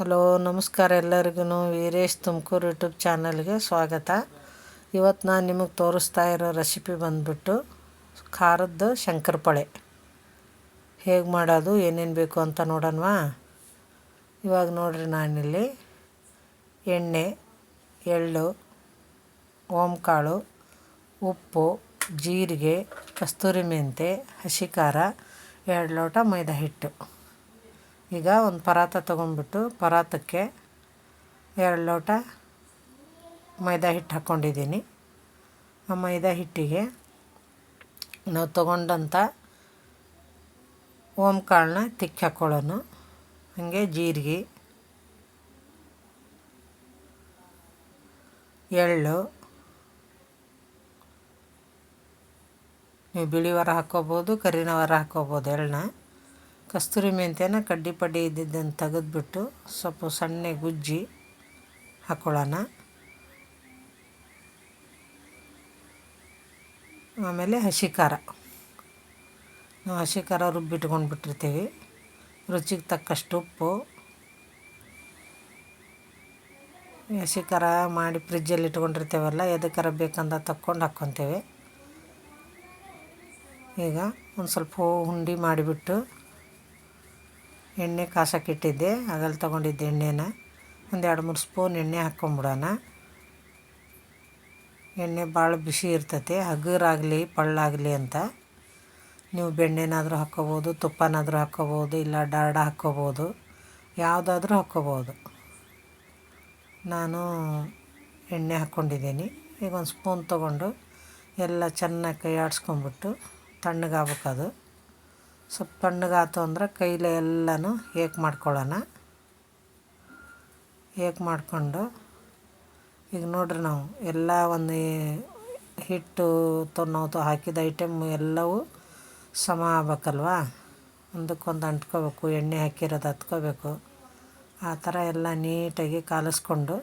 Hello, ನಮಸ್ಕಾರ ಎಲ್ಲರಿಗೂ Veeresh Tumakuru YouTube ಚಾನಲ್ಗೆ ಸ್ವಾಗತ. ಇವತ್ತು ನಾನು ನಿಮಗೆ ತೋರಿಸ್ತಾ ಇರೋ ರೆಸಿಪಿ ಬಂದ್ಬಿಟ್ಟು ಖಾರದ್ದು ಶಂಕರಪೊಳೆ. ಹೇಗೆ ಮಾಡೋದು, ಏನೇನು ಬೇಕು ಅಂತ ನೋಡೋಣವಾ? ಇವಾಗ ನೋಡ್ರಿ ನಾನಿಲ್ಲಿ ಎಣ್ಣೆ, ಎಳ್ಳು, ಓಂಕಾಳು, ಉಪ್ಪು, ಜೀರಿಗೆ, ಕಸ್ತೂರಿ ಮೆಂತೆ, ಹಸಿ ಖಾರ, ಎರಡು ಲೋಟ ಮೈದಾ ಹಿಟ್ಟು. ಈಗ ಒಂದು ಪರಾತ ತೊಗೊಂಡ್ಬಿಟ್ಟು ಪರಾತಕ್ಕೆ ಎರಡು ಲೋಟ ಮೈದಾ ಹಿಟ್ಟು ಹಾಕ್ಕೊಂಡಿದ್ದೀನಿ. ಆ ಮೈದಾ ಹಿಟ್ಟಿಗೆ ನಾವು ತೊಗೊಂಡಂಥ ಓಂಕಾಳನ್ನ ತಿಕ್ಕಿ ಹಾಕ್ಕೊಳ್ಳೋನು ಹಾಗೆ ಜೀರಿಗೆ, ಎಳ್ಳು, ನೀವು ಬಿಳಿ ಬಿಳಿವರ ಹಾಕ್ಕೋಬೋದು ಕರಿನವರ ಹಾಕ್ಕೋಬೋದು ಎಳ್ಳನ್ನ ಕಸ್ತೂರಿ ಮೆಂತ್ಯನ ಕಡ್ಡಿ ಪಡ್ಡಿ ಇದ್ದಿದ್ದನ್ನು ತೆಗೆದ್ಬಿಟ್ಟು ಸ್ವಲ್ಪ ಸಣ್ಣ ಗುಜ್ಜಿ ಹಾಕ್ಕೊಳ್ಳೋಣ ಆಮೇಲೆ ಹಸಿ ಖಾರ. ನಾವು ಹಸಿ ಖಾರ ರುಬ್ಬಿಟ್ಕೊಂಡು ಬಿಟ್ಟಿರ್ತೀವಿ ರುಚಿಗೆ ತಕ್ಕಷ್ಟು ಉಪ್ಪು. ಹಸಿ ಖಾರ ಮಾಡಿ ಫ್ರಿಜ್ಜಲ್ಲಿ ಇಟ್ಕೊಂಡಿರ್ತೇವಲ್ಲ ಎದಕ್ಕಾರ ಬೇಕಂದ ತಕ್ಕೊಂಡು ಹಾಕ್ಕೊತೇವೆ. ಈಗ ಒಂದು ಸ್ವಲ್ಪ ಹುಂಡಿ ಮಾಡಿಬಿಟ್ಟು ಎಣ್ಣೆ ಕಾಸಕ್ಕಿಟ್ಟಿದ್ದೆ ಅಗಲ್ ತೊಗೊಂಡಿದ್ದೆ ಎಣ್ಣೆನ. ಒಂದು ಎರಡು ಮೂರು ಸ್ಪೂನ್ ಎಣ್ಣೆ ಹಾಕ್ಕೊಂಬಿಡೋಣ. ಎಣ್ಣೆ ಭಾಳ ಬಿಸಿ ಇರ್ತೈತೆ, ಹಗುರಾಗಲಿ, ಪಳ್ಳಾಗಲಿ ಅಂತ. ನೀವು ಬೆಣ್ಣೆನಾದರೂ ಹಾಕ್ಕೋಬೋದು, ತುಪ್ಪನಾದರೂ ಹಾಕ್ಕೋಬೋದು, ಇಲ್ಲ ಡಾಲ್ಡ ಹಾಕ್ಕೋಬೋದು, ಯಾವುದಾದ್ರೂ ಹಾಕ್ಕೋಬೋದು. ನಾನು ಎಣ್ಣೆ ಹಾಕ್ಕೊಂಡಿದ್ದೀನಿ. ಈಗ ಒಂದು ಸ್ಪೂನ್ ತೊಗೊಂಡು ಎಲ್ಲ ಚೆನ್ನಾಗಿ ಕೈ ಆಡಿಸ್ಕೊಂಬಿಟ್ಟು ತಣ್ಣಗಾಗ್ಬೇಕದು. ಸ್ವಲ್ಪ ತಣ್ಣಗಾತು ಅಂದ್ರೆ ಕೈಲೇ ಎಲ್ಲನೂ ಏಕ್ ಮಾಡ್ಕೊಳ್ಳೋಣ? ಏಕ್ ಮಾಡಿಕೊಂಡು? ಈಗ ನೋಡ್ರಿ ನಾವು, ಎಲ್ಲ ಒಂದು ಹಿಟ್ಟು ತೊನ್ನೋತು ಹಾಕಿದ ಐಟಮ್ ಎಲ್ಲವೂ ಸಮ ಆಗ್ಬೇಕಲ್ವ? ಒಂದಕ್ಕೊಂದು ಅಂಟ್ಕೋಬೇಕು, ಎಣ್ಣೆ ಹಾಕಿರೋದು ಹತ್ಕೋಬೇಕು. ಆ ಥರ ಎಲ್ಲ ನೀಟಾಗಿ ಕಾಲಿಸ್ಕೊಂಡು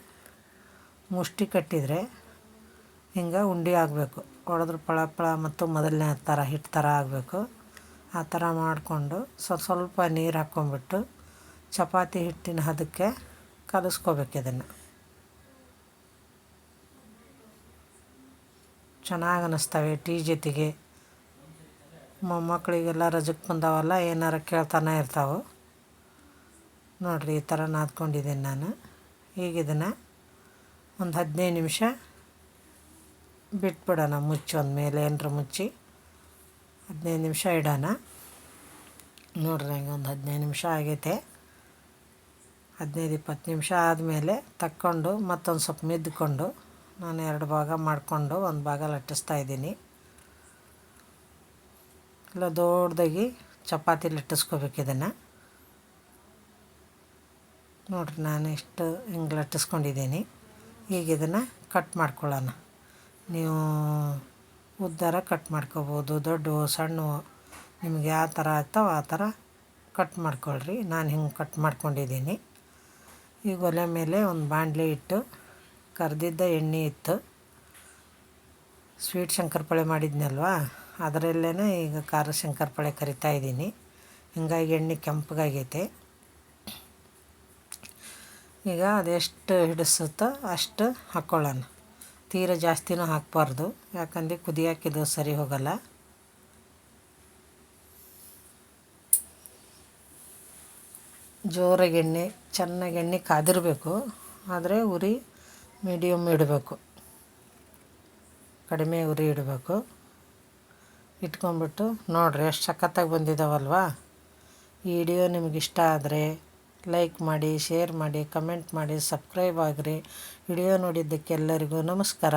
ಮುಷ್ಟಿ ಕಟ್ಟಿದರೆ ಹಿಂಗೆ ಉಂಡೆ ಆಗಬೇಕು. ಹೊಡೆದ್ರೆ ಪಳ ಪಳ ಮತ್ತು ಮೊದಲನೇ ಥರ ಹಿಟ್ಟು ಥರ ಆಗಬೇಕು. ಆ ಥರ ಮಾಡಿಕೊಂಡು ಸ್ವಲ್ಪ ಸ್ವಲ್ಪ ನೀರು ಹಾಕ್ಕೊಂಬಿಟ್ಟು ಚಪಾತಿ ಹಿಟ್ಟಿನ ಹದಕ್ಕೆ ಕಲಿಸ್ಕೋಬೇಕು ಇದನ್ನು. ಚೆನ್ನಾಗಿ ಅನ್ನಿಸ್ತವೆ ಟೀ ಜೊತೆಗೆ. ಮೊಮ್ಮಕ್ಕಳಿಗೆಲ್ಲ ರಜಕ್ಕೆ ಬಂದವಲ್ಲ ಏನಾರು ಕೇಳ್ತಾನೆ ಇರ್ತಾವೆ. ನೋಡಿರಿ ಈ ಥರ ನಾದ್ಕೊಂಡಿದ್ದೀನಿ ನಾನು. ಈಗ ಇದನ್ನು ಒಂದು ಹದಿನೈದು ನಿಮಿಷ ಬಿಟ್ಬಿಡೋಣ, ಮುಚ್ಚಿ ಒಂದು ಮೇಲೆ ಏನರ ಮುಚ್ಚಿ. ಹದಿನೈದು ನಿಮಿಷ ಇಡೋಣ. ನೋಡ್ರಿ ಹಂಗೆ ಒಂದು ಹದಿನೈದು ನಿಮಿಷ ಆಗೈತೆ. ಹದಿನೈದು ಇಪ್ಪತ್ತು ನಿಮಿಷ ಆದಮೇಲೆ ತಕ್ಕೊಂಡು ಮತ್ತೊಂದು ಸ್ವಲ್ಪ ಮಿದ್ಕೊಂಡು ನಾನು ಎರಡು ಭಾಗ ಮಾಡಿಕೊಂಡು ಒಂದು ಭಾಗ ಲಟ್ಟಿಸ್ತಾ ಇದ್ದೀನಿ. ಇಲ್ಲ, ದೊಡ್ಡದಾಗಿ ಚಪಾತಿ ಲಟ್ಟಿಸ್ಕೋಬೇಕು ಇದನ್ನು. ನೋಡಿರಿ ನಾನು ಇಷ್ಟು ಹಿಂಗೆ ಲಟ್ಟಿಸ್ಕೊಂಡಿದ್ದೀನಿ. ಈಗ ಇದನ್ನು ಕಟ್ ಮಾಡ್ಕೊಳ್ಳೋಣ. ನೀವು ಉದ್ದಾರ ಕಟ್ ಮಾಡ್ಕೋಬೋದು. ದೊಡ್ಡವು ಸಣ್ಣವು ನಿಮ್ಗೆ ಯಾವ ಥರ ಆಗ್ತಾವೆ ಆ ಥರ ಕಟ್ ಮಾಡ್ಕೊಳ್ರಿ. ನಾನು ಹಿಂಗೆ ಕಟ್ ಮಾಡ್ಕೊಂಡಿದ್ದೀನಿ. ಈಗ ಒಲೆ ಮೇಲೆ ಒಂದು ಬಾಂಡ್ಲಿ ಇಟ್ಟು, ಕರೆದಿದ್ದ ಎಣ್ಣೆ ಇತ್ತು. ಸ್ವೀಟ್ ಶಂಕರಪೊಳೆ ಮಾಡಿದ್ನಲ್ವಾ? ಅದರಲ್ಲೇ ಈಗ ಖಾರ ಶಂಕರಪೊಳೆ ಕರಿತಾ ಇದ್ದೀನಿ. ಹಿಂಗಾಗಿ ಎಣ್ಣೆ ಕೆಂಪಗಾಗೈತೆ. ಈಗ ಅದೆಷ್ಟು ಹಿಡಿಸುತ್ತೋ ಅಷ್ಟು ಹಾಕ್ಕೊಳ್ಳೋಣ. ತೀರ ಜಾಸ್ತಿನೂ ಹಾಕಬಾರ್ದು. ಯಾಕಂದರೆ ಕುದಿಯೋಕ್ಕಿದು ಸರಿ ಹೋಗಲ್ಲ. ಜೋರಾಗಿ ಎಣ್ಣೆ, ಚೆನ್ನಾಗಿ ಎಣ್ಣೆ ಕಾದಿರಬೇಕು. ಆದರೆ ಉರಿ ಮೀಡಿಯಮ್ ಇಡಬೇಕು. ಕಡಿಮೆ ಉರಿ ಇಡಬೇಕು. ಇಟ್ಕೊಂಬಿಟ್ಟು ನೋಡಿರಿ, ಎಷ್ಟು ಸಖತ್ತಾಗಿ ಬಂದಿದ್ದಾವಲ್ವಾ ಈ ವಿಡಿಯೋ ನಿಮಗಿಷ್ಟ ಆದರೆ ಲೈಕ್ ಮಾಡಿ ಶೇರ್ ಮಾಡಿ ಕಮೆಂಟ್ ಮಾಡಿ ಸಬ್ಸ್ಕ್ರೈಬ್ ಆಗಿರಿ. ವಿಡಿಯೋ ನೋಡಿದ್ದಕ್ಕೆ ಎಲ್ಲರಿಗೂ ನಮಸ್ಕಾರ.